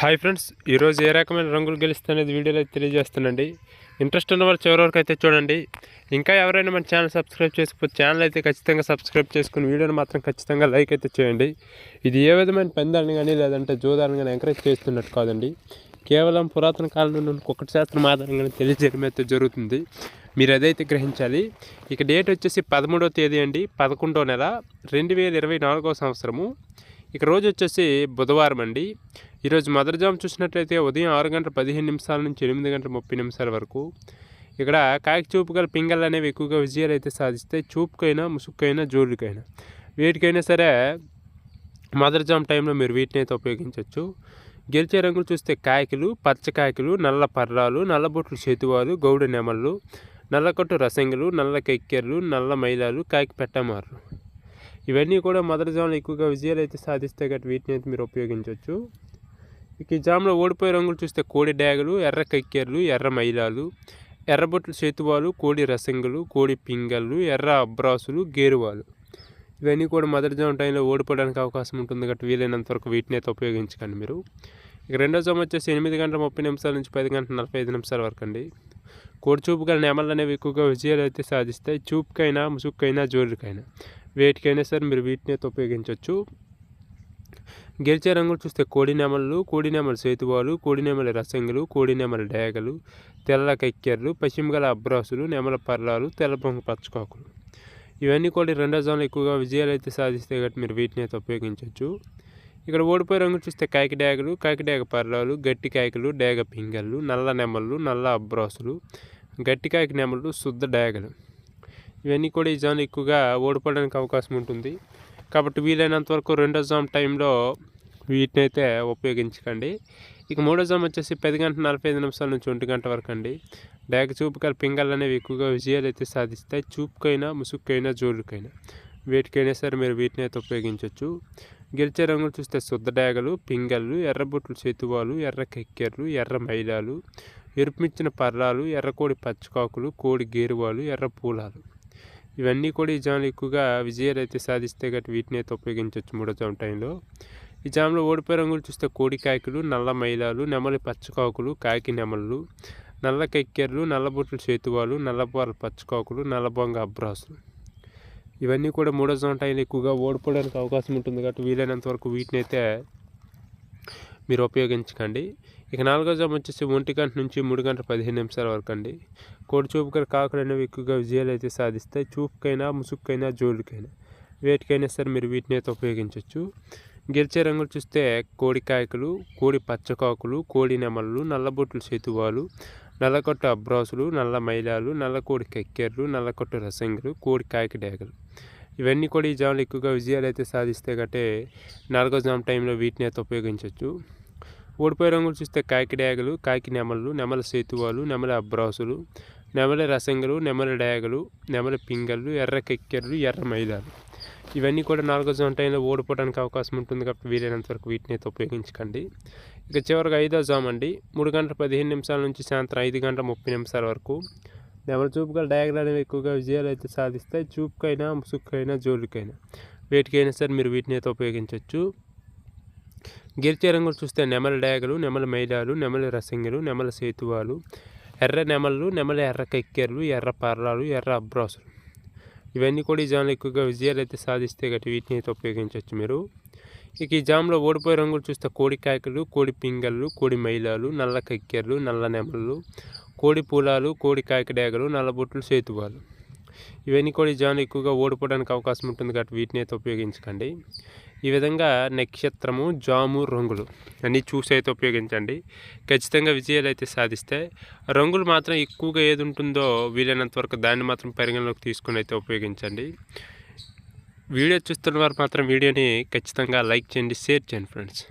Hi friends ఈరోజు ఏ రకమైన రంగులు గెలుస్తానేది వీడియోలో అయితే తెలియజేస్తానండి. ఇంట్రెస్ట్ ఉన్న వాళ్ళు చివరి వరకు అయితే చూడండి. ఇంకా ఎవరైనా మన ఛానల్ సబ్స్క్రైబ్ చేసుకోకపోతే ఛానల్ అయితే ఖచ్చితంగా సబ్స్క్రైబ్ చేసుకుని వీడియోని మాత్రం ఖచ్చితంగా లైక్ అయితే చేయండి. ఇది ఏ విధమైన పందాలను కానీ లేదంటే జోదాలను కానీ ఎంకరేజ్ చేస్తున్నట్టు కాదండి. కేవలం పురాతన కాలం నుండి ఒకటి శాస్త్రం ఆధారంగానే తెలియజేయడం అయితే జరుగుతుంది. మీరు అదైతే గ్రహించాలి ఇక డేట్ వచ్చేసి పదమూడవ తేదీ అండి పదకొండో నెల రెండు వేల ఇరవై నాలుగో సంవత్సరము. ఇక రోజు వచ్చేసి బుధవారం అండి. ఈరోజు మదర్జామ్ చూసినట్లయితే ఉదయం ఆరు గంటల పదిహేను నిమిషాల నుంచి ఎనిమిది గంటల ముప్పై నిమిషాల వరకు ఇక్కడ కాకి చూపు గల పింగళ్ళు అనేవి ఎక్కువగా విజయాలు అయితే సాధిస్తాయి చూపుకైనా ముసుక్కైనా జోలుకైనా వీటికైనా సరే మదర్జామ్ టైంలో మీరు వీటిని అయితే ఉపయోగించవచ్చు గెలిచే రంగులు చూస్తే కాయకులు పచ్చకాయకులు నల్ల పర్రాలు నల్లబొట్లు చేతువాలు గౌడ నెమళ్ళు నల్లకొట్టు రసంగులు నల్ల కెక్కెర్లు నల్ల మైలాలు కాకి పెట్టమారు ఇవన్నీ కూడా మొదటి జామ్లో ఎక్కువగా విజయాలు అయితే సాధిస్తే గట్టి వీటిని అయితే మీరు ఉపయోగించవచ్చు ఇక ఈ జామ్లో ఓడిపోయే రంగులు చూస్తే కోడి డ్యాగులు ఎర్ర కక్కెర్లు ఎర్ర మైలాలు ఎర్రబొట్లు చేతువాలు కోడి రసంగులు కోడి పింగళ్ళు ఎర్ర అబ్రాసులు గేరువాలు. ఇవన్నీ కూడా మొదటి జామ్ టైంలో ఓడిపోవడానికి అవకాశం ఉంటుంది కాబట్టి వీలైనంత వరకు వీటిని అయితే ఉపయోగించకండి మీరు. ఇక రెండో జామ్ వచ్చేసి ఎనిమిది గంటల ముప్పై నిమిషాల నుంచి పది గంటల నలభై ఐదు నిమిషాల వరకు అండి. కోడి చూపు గల నెమలు అనేవి ఎక్కువగా విజయాలు అయితే సాధిస్తాయి. చూపుకైనా ముసుగుకైనా జోరుకైనా. వేటికైనా సరే మీరు వీటిని అయితే ఉపయోగించవచ్చు. గెలిచే రంగులు చూస్తే కోడి కోడినెమల సేతువాలు కోడినెమల రసంగులు కోడినెమల డేగలు తెల్ల కక్కెర్లు పశ్చిమగల అబ్రాసులు నెమల పర్లాలు తెల్లబొంగ పచ్చకాకులు. ఇవన్నీ కూడా రెండో జోన్లో ఎక్కువగా విజయాలు అయితే సాధిస్తే కాబట్టి మీరు వీటిని అయితే ఉపయోగించవచ్చు ఇక్కడ ఓడిపోయే రంగులు చూస్తే కాకి డేగలు కాకి డేగ పర్లాలు గట్టి కాయకులు డేగ పింగళ్ళు నల్ల నెమళ్ళు నల్ల అబ్రాసులు గట్టి కాకి నెమళ్ళు శుద్ధ డేగలు. ఇవన్నీ కూడా ఈ జోన్ ఎక్కువగా ఓడిపోవడానికి అవకాశం ఉంటుంది. కాబట్టి వీలైనంత వరకు రెండో జామ్ టైంలో వీటిని అయితే ఉపయోగించకండి. ఇక మూడో జామ్ వచ్చేసి పది గంట నలభై ఐదు నిమిషాల నుంచి ఒంటి గంట వరకు అండి. డేగ చూపుకల పింగళ్ళు అనేవి ఎక్కువగా విజయాలు అయితే సాధిస్తాయి. చూపుకైనా ముసుక్కైనా జోడుకైనా. వీటికైనా సరే మీరు వీటిని అయితే ఉపయోగించవచ్చు గెలిచే రంగులు చూస్తే శుద్ధ డేగలు పింగళ్ళు ఎర్రబొట్లు చేతువాలు ఎర్ర కెక్కెర్లు ఎర్ర మైలాలు ఎరుపుమిచ్చిన పర్రాలు ఎర్రకోడి పచ్చకాకులు కోడి గేరువాలు ఎర్ర పూలాలు. ఇవన్నీ కూడా ఈ జామ్లో ఎక్కువగా విజయాలు అయితే సాధిస్తే గట్టి వీటిని అయితే ఉపయోగించవచ్చు మూడో జామ్ టైంలో. ఈ జామ్లో ఓడిపోయే రంగులు చూస్తే కోడి కాయకులు నల్ల మైలాలు నెమలి పచ్చకాకులు కాకి నెమళ్ళు నల్ల కెక్కెర్లు నల్లబొట్లు చేతువాలు నల్లబాల పచ్చకాకులు నల్లబొంగ అబ్రాసులు. ఇవన్నీ కూడా మూడో జామ్ టైంలో ఎక్కువగా ఓడిపోవడానికి అవకాశం ఉంటుంది కాబట్టి వీలైనంత వరకు వీటిని అయితే మీరు ఉపయోగించకండి. ఇక నాలుగో జామ్ వచ్చేసి ఒంటి గంట నుంచి మూడు గంటల పదిహేను నిమిషాల వరకు అండి. కోడి చూపుకర కాకులు అనేవి ఎక్కువగా విజయాలు అయితే సాధిస్తాయి చూపుకైనా ముసుగుకైనా జోలుకైనా వేటికైనా సరే మీరు వీటిని అయితే ఉపయోగించవచ్చు గెలిచే రంగులు చూస్తే కోడి కాయకులు కోడి పచ్చకాకులు కోడి నెమళ్ళు నల్లబొట్లు చేతువాలు నల్లకొట్ట అబ్రాసులు నల్ల మైలాలు నల్లకోడి కెక్కెర్లు నల్లకొట్ట రసంగులు కోడి కాయక డేగలు. ఇవన్నీ కూడా ఈ జామ్లు ఎక్కువగా విజయాలు అయితే సాధిస్తే గట్టే నాలుగో జామ్ టైంలో వీటిని అయితే ఉపయోగించవచ్చు ఓడిపోయే రంగులు చూస్తే కాకి డేగలు కాకి నెమలు నెమల సేతువాలు నెమల అబ్రాసులు నెమల రసంగలు నెమల డేగలు నెమల పింగళ్ళు ఎర్ర కెక్కెర్లు ఎర్ర మైదాలు. ఇవన్నీ కూడా నాలుగో జోన్ టైంలో ఓడిపోవడానికి అవకాశం ఉంటుంది కాబట్టి వీలైనంత వరకు వీటిని అయితే ఉపయోగించకండి. ఇక చివరికి ఐదో జామ్ అండి. మూడు గంటల పదిహేను నిమిషాల నుంచి సాయంత్రం ఐదు గంటల ముప్పై నిమిషాల వరకు. నెమల చూపుగా డయాగ్రామ్ అనేవి ఎక్కువగా విజయాలు అయితే సాధిస్తాయి. చూపుకైనా ముసుక్కైనా జోలికైనా. వేటికైనా సరే మీరు వీటిని అయితే ఉపయోగించవచ్చు గిరిచే రంగులు చూస్తే నెమల డయాగలు నెమల మైలాలు నెమల రసంగలు నెమల సేతువాలు ఎర్ర నెమలు నెమల ఎర్ర కెక్కెర్లు ఎర్ర పర్రాలు ఎర్ర అబ్రాసులు. ఇవన్నీ కూడా ఈ జామ్లో ఎక్కువగా విజయాలు అయితే సాధిస్తే గట్టి వీటిని అయితే ఉపయోగించవచ్చు మీరు. ఇక ఈ జామ్లో ఓడిపోయే రంగులు చూస్తే కోడి కాయకులు కోడి పింగళ్ళు కోడి మైలాలు నల్ల కక్కెర్లు నల్ల నెమళ్ళు కోడి పూలాలు కోడి నల్ల బొట్లు సేతువాలు. ఇవన్నీ కూడా ఈ జామ్లో ఎక్కువగా ఓడిపోవడానికి అవకాశం ఉంటుంది కాబట్టి వీటిని అయితే ఉపయోగించకండి. ఈ విధంగా నక్షత్రము జాము రంగులు అన్నీ చూసి అయితే ఉపయోగించండి. ఖచ్చితంగా విజయాలు అయితే సాధిస్తే రంగులు మాత్రం ఎక్కువగా ఏది ఉంటుందో వీలైనంత వరకు దాన్ని మాత్రం పరిగణలోకి తీసుకుని అయితే ఉపయోగించండి. వీడియో చూస్తున్న వారు మాత్రం వీడియోని ఖచ్చితంగా లైక్ చేయండి షేర్ చేయండి ఫ్రెండ్స్.